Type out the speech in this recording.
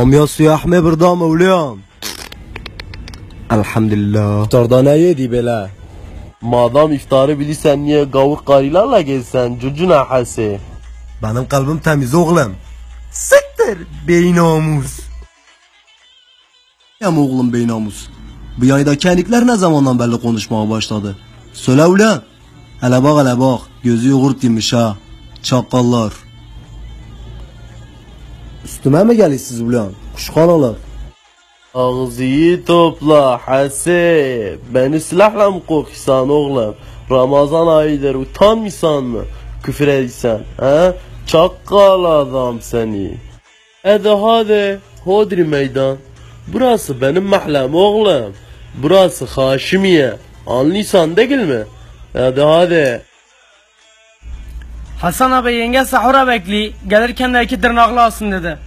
Suyu ahme bir dam ulan. Elhamdülillah. İftarda ne yedi bela? Madam iftarı bilirsen niye gavur karılarla gezsen cucuna hase. Benim kalbim temiz oğlum. Siktir beynamus. Ya oğlum beynamus. Bu yayda kenikler ne zamandan belli konuşmaya başladı? Söyle ulan. Hele bak hele bak. Gözü yoğurt yemiş ha. Çakallar. Üstüme mi gelirsiniz ulan? Kuşkanalar. Ağzıyı topla hase. Beni silahla mı korkuyorsun oğlum? Ramazan ayıdır utanmıyorsan mı? Küfür ediysen he? Çakkal adam seni. Hadi hadi. Hodri meydan. Burası benim mahallem oğlum. Burası Haşimiye. Anlıyorsan değil mi? Hadi hadi. Hasan abi yenge sahura bekli. Gelirken de iki tırnaklı alsın dedi.